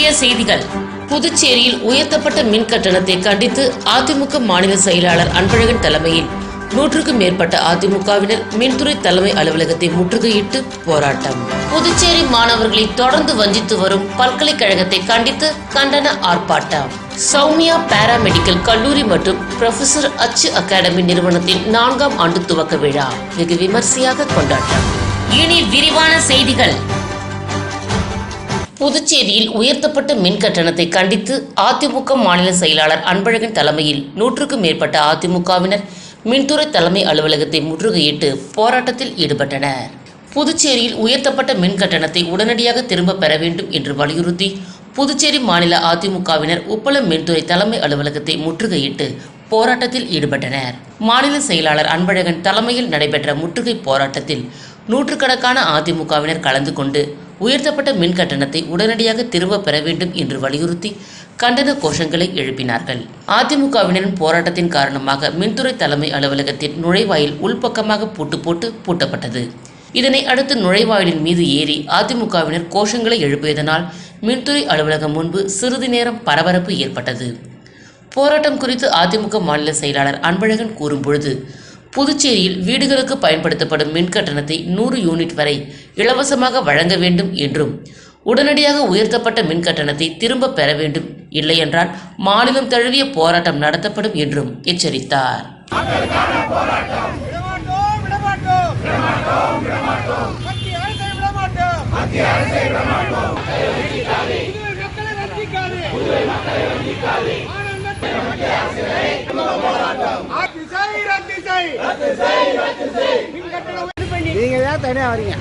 முக்கிய செய்திகள். புதுச்சேரியில் உயர்த்தப்பட்ட மின் கட்டணத்தை கண்டித்து அதிமுக மாநில செயலாளர் அன்பழகன் தலைமையில் நூற்றுக்கும் மேற்பட்ட அதிமுகவினர் மின்துறை தலைமை அலுவலகத்தை முற்றுகையிட்டு போராட்டம். புதுச்சேரி மாணவர்களை தொடர்ந்து வஞ்சித்து வரும் பல்கலைக்கழகத்தை கண்டித்து கண்டன ஆர்ப்பாட்டம். சௌமியா பாராமெடிக்கல் கல்லூரி மற்றும் ப்ரொஃபசர் அச்சு அகாடமி நிறுவனத்தின் நான்காம் ஆண்டு துவக்க விழா. வெகு விமர்சையாக கொண்டாட்டம். இனி விரிவான செய்திகள். புதுச்சேரியில் உயர்த்தப்பட்ட மின் கட்டணத்தை கண்டித்து அதிமுக மாநில செயலாளர் அன்பழகன் தலைமையில் நூற்றுக்கும் மேற்பட்ட அதிமுகவினர் மின்துறை தலைமை அலுவலகத்தை முற்றுகையிட்டு போராட்டத்தில் ஈடுபட்டனர். புதுச்சேரியில் உயர்த்தப்பட்ட மின் கட்டணத்தை உடனடியாக திரும்பப் பெற வேண்டும் என்று வலியுறுத்தி புதுச்சேரி மாநில அதிமுகவினர் உப்பளம் மின்துறை தலைமை அலுவலகத்தை முற்றுகையிட்டு போராட்டத்தில் ஈடுபட்டனர். மாநில செயலாளர் அன்பழகன் தலைமையில் நடைபெற்ற முற்றுகை போராட்டத்தில் நூற்றுக்கணக்கான அதிமுகவினர் கலந்து கொண்டு உயர்த்தப்பட்ட மின் கட்டணத்தை உடனடியாக திரும்ப பெற வேண்டும் என்று வலியுறுத்தி கண்டன கோஷங்களை எழுப்பினார்கள். அதிமுகவினரின் போராட்டத்தின் காரணமாக மின்துறை தலைமை அலுவலகத்தின் நுழைவாயில் உள்பக்கமாக பூட்டு போட்டு பூட்டப்பட்டது. இதனை அடுத்து நுழைவாயிலின் மீது ஏறி அதிமுகவினர் கோஷங்களை எழுப்பியதனால் மின்துறை அலுவலகம் முன்பு சிறிது நேரம் பரபரப்பு ஏற்பட்டது. போராட்டம் குறித்து அதிமுக மாநில செயலாளர் அன்பழகன் கூறும்பொழுது புதுச்சேரியில் வீடுகளுக்கு பயன்படுத்தப்படும் மின் கட்டணத்தை நூறு யூனிட் வரை இலவசமாக வழங்க வேண்டும் என்றும் உடனடியாக உயர்த்தப்பட்ட மின் கட்டணத்தை திரும்ப பெற வேண்டும் இல்லையென்றால் மாநிலம் தழுவிய போராட்டம் நடத்தப்படும் என்றும் எச்சரித்தார். நீங்க ஏன் தனியா வரீங்க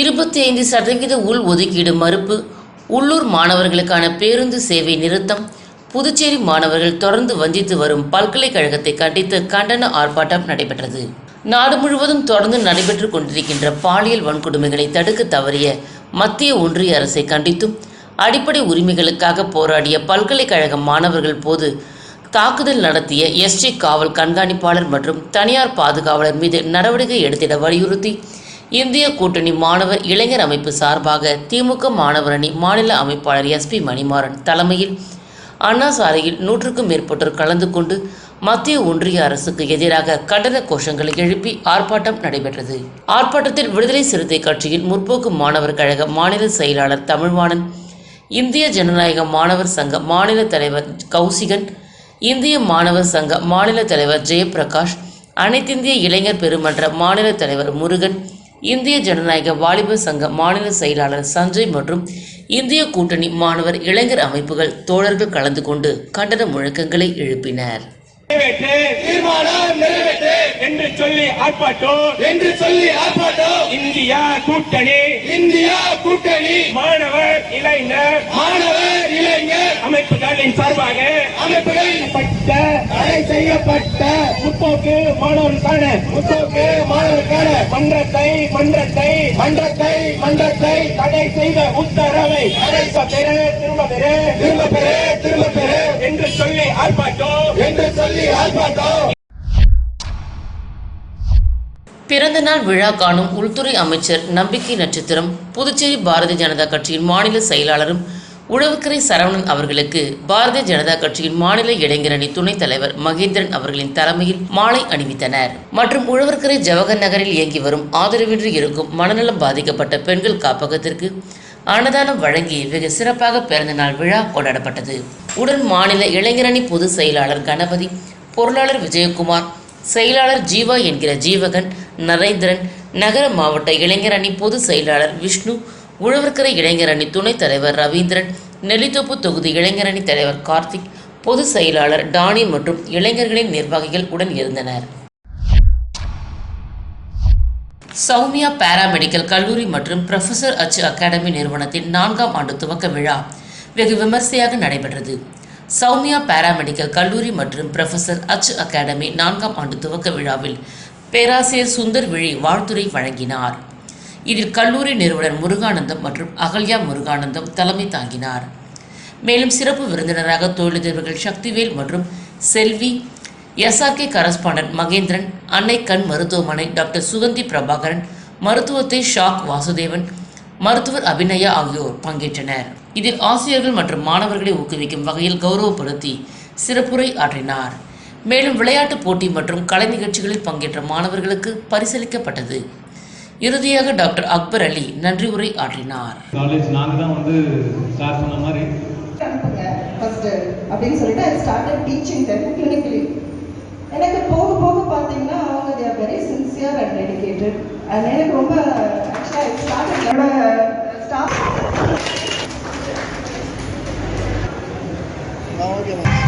இருபத்தி ஐந்து சதவீத உள் ஒதுக்கீடு மறுப்பு. உள்ளூர் மாணவர்களுக்கான பேருந்து சேவை நிறுத்தம். புதுச்சேரி மாணவர்கள் தொடர்ந்து வஞ்சித்து வரும் பல்கலைக்கழகத்தை கண்டித்து கண்டன ஆர்ப்பாட்டம் நடைபெற்றது. நாடு முழுவதும் தொடர்ந்து நடைபெற்று கொண்டிருக்கின்ற பாலியல் வன்கொடுமைகளை தடுக்க தவறிய மத்திய ஒன்றிய அரசை கண்டித்தும் அடிப்படை உரிமைகளுக்காக போராடிய பல்கலைக்கழக மாணவர்கள் போது தாக்குதல் நடத்திய எஸ்டி காவல் கண்காணிப்பாளர் மற்றும் தனியார் பாதுகாவலர் மீது நடவடிக்கை எடுத்திட வலியுறுத்தி இந்திய கூட்டணி மாணவர் இளைஞர் அமைப்பு சார்பாக திமுக மாணவர் அணி மாநில அமைப்பாளர் எஸ்பி மணிமாறன் தலைமையில் அண்ணா சாலையில் நூற்றுக்கும் மேற்பட்டோர் கலந்து கொண்டு மத்திய ஒன்றிய அரசுக்கு எதிராக கண்டன கோஷங்களை எழுப்பி ஆர்ப்பாட்டம் நடைபெற்றது. ஆர்ப்பாட்டத்தில் விடுதலை சிறுத்தை கட்சியின் முற்போக்கு மாணவர் கழக மாநில செயலாளர் தமிழ்வாணன் இந்திய ஜனநாயக மாணவர் சங்க மாநில தலைவர் கௌசிகன் இந்திய மாணவர் சங்க மாநில தலைவர் ஜெயபிரகாஷ் அனைத்திந்திய இளைஞர் பெருமன்ற மாநில தலைவர் முருகன் இந்திய ஜனநாயக வாலிபர் சங்க மாநில செயலாளர் சஞ்சய் மற்றும் இந்திய கூட்டணி மாணவர் இளைஞர் அமைப்புகள் தோழர்கள் கலந்து கொண்டு கண்டன முழக்கங்களை எழுப்பினர். நிறைவேற்று தீர்மானம் நிறைவேற்று என்று சொல்லி ஆர்ப்பாட்டம். என்று சொல்லி ஆர்ப்பாட்டம். இந்தியா கூட்டணி. இந்தியா கூட்டணி. மாணவர் இளைஞர். மாணவர் இளைஞர். அமைப்புகளின் சார்பாக அமைப்புகளின் பட்ட தடை செய்யப்பட்ட முற்போக்கு மாணவர்களுக்கான முற்போக்கு மாணவர்களுக்கான மன்றத்தை மன்றத்தை மன்றத்தை மன்றத்தை தடை செய்த உத்தரவை திரும்ப பெற திரும்ப பெற ஆர்ப்பாட்டம் என்று சொல்லி ஆர்ப்பாட்டம் பிறந்தநாள் விழா காணும் உள்துறை அமைச்சர் நம்பிக்கை நட்சத்திரம் புதுச்சேரி பாரதிய ஜனதா கட்சியின் மாநில செயலாளரும் உழவுக்கரை சரவணன் அவர்களுக்கு பாரதிய ஜனதா கட்சியின் மாநில இளைஞரணி துணைத் தலைவர் மகேந்திரன் அவர்களின் தலைமையில் மாலை அணிவித்தனர். மற்றும் உழவர்கரை ஜவஹர் நகரில் இயங்கி வரும் ஆதரவின்றி இருக்கும் மனநலம் பாதிக்கப்பட்ட பெண்கள் காப்பகத்திற்கு அன்னதானம் வழங்கி வெகு சிறப்பாக பிறந்தநாள் விழா கொண்டாடப்பட்டது. உடன் மாநில இளைஞரணி பொதுச் செயலாளர் கணபதி பொருளாளர் விஜயகுமார் செயலாளர் ஜீவா என்கிற ஜீவகன் நரேந்திரன் நகர மாவட்ட இளைஞரணி பொதுச் செயலாளர் விஷ்ணு உழவர்கரை இளைஞரணி துணைத் தலைவர் ரவீந்திரன் நெல்லித்தோப்பு தொகுதி இளைஞரணி தலைவர் கார்த்திக் பொதுச் செயலாளர் டானி மற்றும் இளைஞர்களின் நிர்வாகிகள் உடன் இருந்தனர். சௌமியா பாராமெடிக்கல் கல்லூரி மற்றும் ப்ரொஃபசர் அச்சு அகாடமி நிறுவனத்தின் நான்காம் ஆண்டு துவக்க விழா வெகு விமர்சையாக நடைபெற்றது. சௌமியா பாராமெடிக்கல் கல்லூரி மற்றும் ப்ரொஃபசர் அச்சு அகாடமி நான்காம் ஆண்டு துவக்க விழாவில் பேராசிரியர் சுந்தர் விழி வாழ்த்துரை வழங்கினார். இதில் கல்லூரி நிறுவனர் முருகானந்தம் மற்றும் அகல்யா முருகானந்தம் தலைமை தாங்கினார். மேலும் சிறப்பு விருந்தினராக தொழிலதிபர்கள் சக்திவேல் மற்றும் செல்வி எஸ்ஆர்கே கரஸ்பாண்டன்ட் மகேந்திரன் அன்னை கண் மருத்துவமனை டாக்டர் சுகந்தி பிரபாகரன் மருத்துவத்தை ஷாக் வாசுதேவன் மருத்துவர் அபிநயா ஆகியோர் பங்கேற்றனர். இதில் ஆசிரியர்கள் மற்றும் மாணவர்களை ஊக்குவிக்கும் வகையில் கௌரவப்படுத்தி சிறப்புரை ஆற்றினார். மேலும் விளையாட்டுப் போட்டி மற்றும் கலை நிகழ்ச்சிகளில் பங்கேற்ற மாணவர்களுக்கு பரிசளிக்கப்பட்டது. இறுதியாக டாக்டர் அக்பர் அலி நன்றி உரை ஆற்றினார். காலேஜ் நாங்கள் தான் வந்து சார் சொன்ன மாதிரி. அப்படின்னு சொல்லிட்டு I started teaching them clinically எனக்கு போக போக பார்த்தீங்கன்னா அவங்க they're very sincere and dedicated and எனக்கு ரொம்ப ஆக்சுவலாக ஸ்டாஃப் ஓகே என்னோட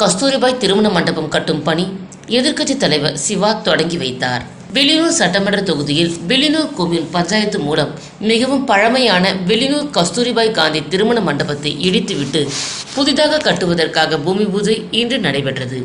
கஸ்தூரிபாய் திருமண மண்டபம் கட்டும் பணி எதிர்க்கட்சி தலைவர் சிவா தொடங்கி வைத்தார். வெளியூர் சட்டமன்ற தொகுதியில் வெளியூர் கோவில் பஞ்சாயத்து மூலம் மிகவும் பழமையான வெளியூர் கஸ்தூரிபாய் காந்தி திருமண மண்டபத்தை இடித்துவிட்டு புதிதாக கட்டுவதற்காக பூமி பூஜை இன்று நடைபெற்றது.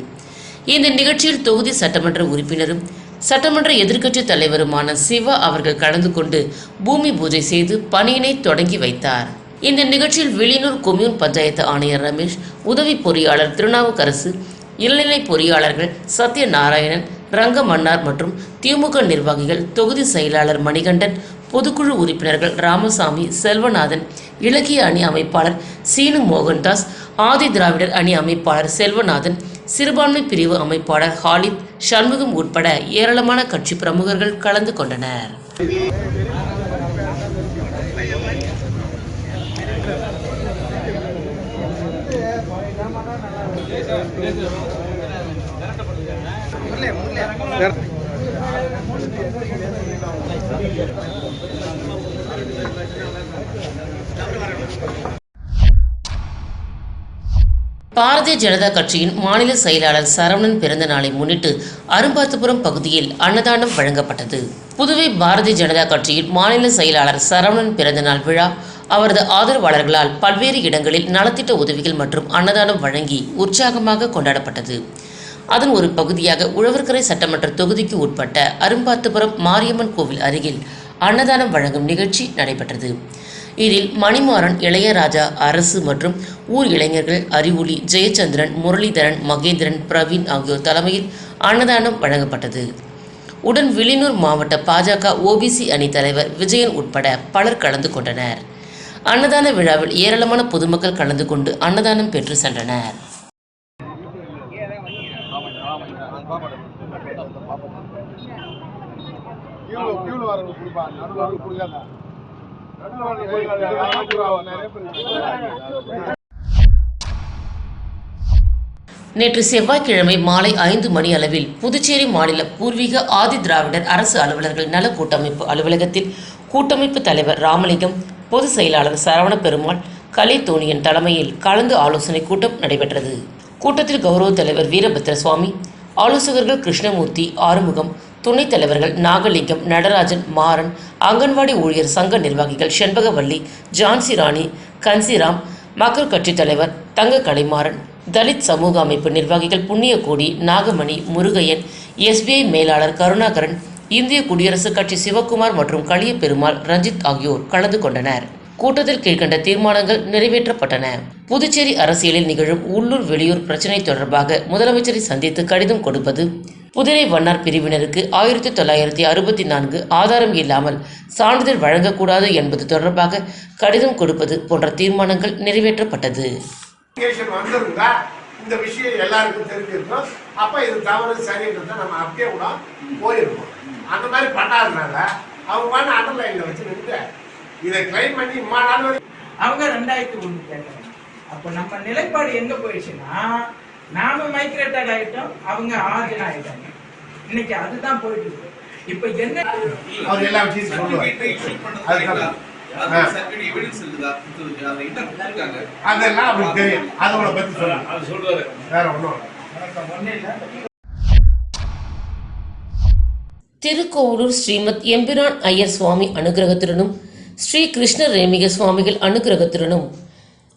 இந்த நிகழ்ச்சியில் தொகுதி சட்டமன்ற உறுப்பினரும் சட்டமன்ற எதிர்க்கட்சி தலைவருமான சிவா அவர்கள் கலந்து கொண்டு பூமி பூஜை செய்து பணியினை தொடங்கி வைத்தார். இந்த நிகழ்ச்சியில் வெளியூர் கொம்யூன் பஞ்சாயத்து ஆணையர் ரமேஷ் உதவி பொறியாளர் திருநாவுக்கரசு இளநிலை பொறியாளர்கள் சத்யநாராயணன் ரங்க மன்னார் மற்றும் திமுக நிர்வாகிகள் தொகுதி செயலாளர் மணிகண்டன் பொதுக்குழு உறுப்பினர்கள் ராமசாமி செல்வநாதன் இலக்கிய அணி அமைப்பாளர் சீனு மோகன்தாஸ் ஆதி திராவிடர் அணி அமைப்பாளர் செல்வநாதன் சிறுபான்மை பிரிவு அமைப்பாளர் ஹாலித் சண்முகம் உட்பட ஏராளமான கட்சி பிரமுகர்கள் கலந்து கொண்டனர். பாரதிய ஜனதா கட்சியின் மாநில செயலாளர் சரவணன் பிறந்த நாளை முன்னிட்டு அரும்பாத்துபுரம் பகுதியில் அன்னதானம் வழங்கப்பட்டது. புதுவை பாரதிய ஜனதா கட்சியின் மாநில செயலாளர் சரவணன் பிறந்தநாள் விழா அவரது ஆதரவாளர்களால் பல்வேறு இடங்களில் நலத்திட்ட உதவிகள் மற்றும் அன்னதானம் வழங்கி உற்சாகமாக கொண்டாடப்பட்டது. அதன் ஒரு பகுதியாக உழவர்கரை சட்டமன்ற தொகுதிக்கு உட்பட்ட அரும்பாத்துபுரம் மாரியம்மன் கோவில் அருகில் அன்னதானம் வழங்கும் நிகழ்ச்சி நடைபெற்றது. இதில் மணிமாறன் இளையராஜா அரசு மற்றும் ஊர் இளைஞர்கள் அறிவுளி ஜெயச்சந்திரன் முரளிதரன் மகேந்திரன் பிரவீன் ஆகியோர் தலைமையில் அன்னதானம் வழங்கப்பட்டது. உடன் வில்லியனூர் மாவட்ட பாஜக ஓபிசி அணி தலைவர் விஜயன் உட்பட பலர் கலந்து கொண்டனர். அன்னதான விழாவில் ஏராளமான பொதுமக்கள் கலந்து கொண்டு அன்னதானம் பெற்று சென்றனர். நேற்று செவ்வாய்க்கிழமை மாலை ஐந்து மணி அளவில் புதுச்சேரி மாநில பூர்வீக ஆதி திராவிடர் அரசு அலுவலர்கள் நல கூட்டமைப்பு அலுவலகத்தில் கூட்டமைப்பு தலைவர் ராமலிங்கம் பொதுச் செயலாளர் சரவண பெருமாள் கலை தோணியன் தலைமையில் கலந்து ஆலோசனை கூட்டம் நடைபெற்றது. கூட்டத்தில் கௌரவ தலைவர் வீரபத்ர சுவாமி ஆலோசகர்கள் கிருஷ்ணமூர்த்தி ஆறுமுகம் துணைத் தலைவர்கள் நாகலிங்கம் நடராஜன் மாறன் அங்கன்வாடி ஊழியர் சங்க நிர்வாகிகள் செண்பகவல்லி ஜான்சி ராணி கன்சிராம் மக்கள் கட்சித் தலைவர் தங்க கலைமாறன் தலித் சமூக அமைப்பு நிர்வாகிகள் புண்ணியகோடி நாகமணி முருகையன் எஸ்பிஐ மேலாளர் கருணாகரன் இந்திய குடியரசுக் கட்சி சிவக்குமார் மற்றும் களிய பெருமாள் ரஞ்சித் ஆகியோர் கலந்து கொண்டனர். கூட்டத்தில் கீழ்கண்ட தீர்மானங்கள் நிறைவேற்றப்பட்டன. புதுச்சேரி அரசியலில் நிகழும் உள்ளூர் வெளியூர் பிரச்சினை தொடர்பாக முதலமைச்சரை சந்தித்து கடிதம் கொடுப்பது புதிரை வண்ணார் பிரிவினருக்கு ஆயிரத்தி தொள்ளாயிரத்தி அறுபத்தி நான்கு ஆதாரம் இல்லாமல் சான்றிதழ் வழங்கக்கூடாது என்பது தொடர்பாக கடிதம் கொடுப்பது போன்ற தீர்மானங்கள் நிறைவேற்றப்பட்டது. இந்த விஷயம் எல்லாருக்கும் தெரிஞ்சிருக்கும். அப்ப இது தவறு சரின்றதை நம்ம அப்படியே கூட போயிருக்கோம். அந்த மாதிரி பண்ணாதனால அவங்க பண்ண அண்டர்லைன்ல வச்சு நின்று இதை கிளைம் பண்ணி இம்மா நாள் வரைக்கும். அவங்க ரெண்டாயிரத்தி ஒண்ணு கேட்கறாங்க அப்ப நம்ம நிலைப்பாடு எங்க போயிடுச்சுன்னா நாம மைக்ரேட்டட் ஆயிட்டோம் அவங்க ஆர்ஜின் ஆயிட்டாங்க. இன்னைக்கு அதுதான் போயிட்டு இருக்கு. இப்ப என்ன அவர் எல்லா ஆ. அதெல்லாம் அவருக்கு தெரியும். அதோட பத்தி வேற ஸ்ரீமத் எம்பிரான் ஐயர் சுவாமி அனுகிரகத்துடனும் ஸ்ரீ கிருஷ்ண ரேமிக சுவாமிகள் அனுகிரகத்துடனும்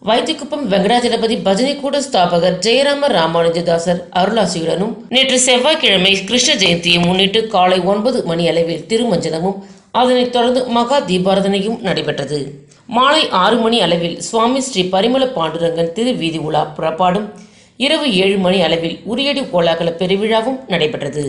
வைத்திக்குப்பம் வெங்கடாஜலபதி பஜனை கூட ஸ்தாபகர் ஜெயராம ராமானுஜதாசர் அருளாசியுடனும் நேற்று செவ்வாய்க்கிழமை கிருஷ்ண ஜெயந்தியை முன்னிட்டு காலை ஒன்பது மணி அளவில் திருமஞ்சனமும் அதனைத் தொடர்ந்து மகா தீபாரதனையும் நடைபெற்றது. மாலை ஆறு மணி அளவில் சுவாமி ஸ்ரீ பரிமள பாண்டுரங்கன் திருவீதி உலா புறப்பாடும். இரவு ஏழு மணி அளவில் உரியடி கோலாகல பெருவிழாவும் நடைபெற்றது.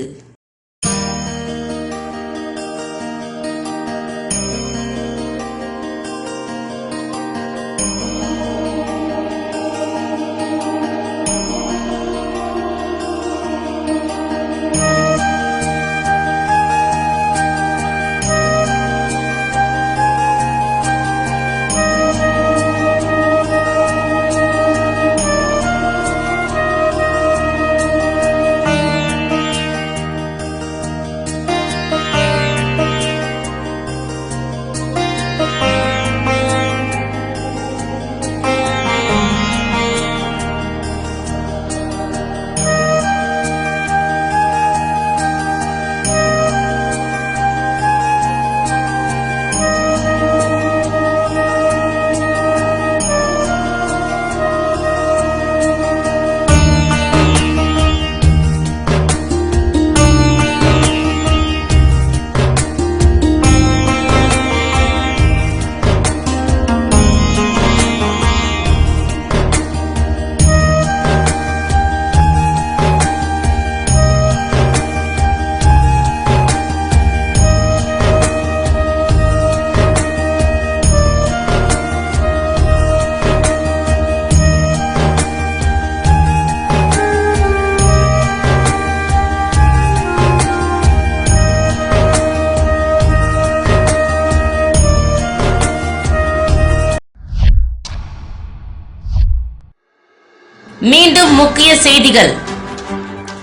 முக்கிய செய்திகள்.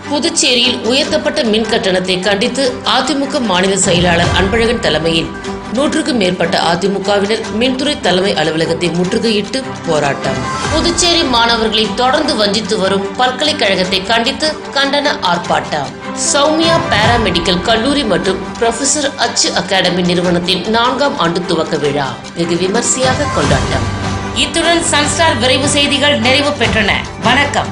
புதுச்சேரியில் உயர்த்தப்பட்ட மின் கட்டணத்தை கண்டித்து அதிமுக மாநில செயலாளர் அன்பழகன் தலைமையில் நூற்றுக்கும் மேற்பட்ட அதிமுகவினர் மின்துறை தலைமை அலுவலகத்தை முற்றுகையிட்டு போராட்டம். புதுச்சேரி மாணவர்களை தொடர்ந்து வஞ்சித்து வரும் பல்கலைக்கழகத்தை கண்டித்து கண்டன ஆர்ப்பாட்டம். சௌமியா பாராமெடிக்கல் கல்லூரி மற்றும் ப்ரொஃபசர் அச்சு அகாடமி நிறுவனத்தின் நான்காம் ஆண்டு துவக்க விழா. வெகு விமர்சையாக கொண்டாட்டம். இத்துடன் சன்ஸ்டார் விரைவு செய்திகள் நிறைவு பெற்றன. வணக்கம்.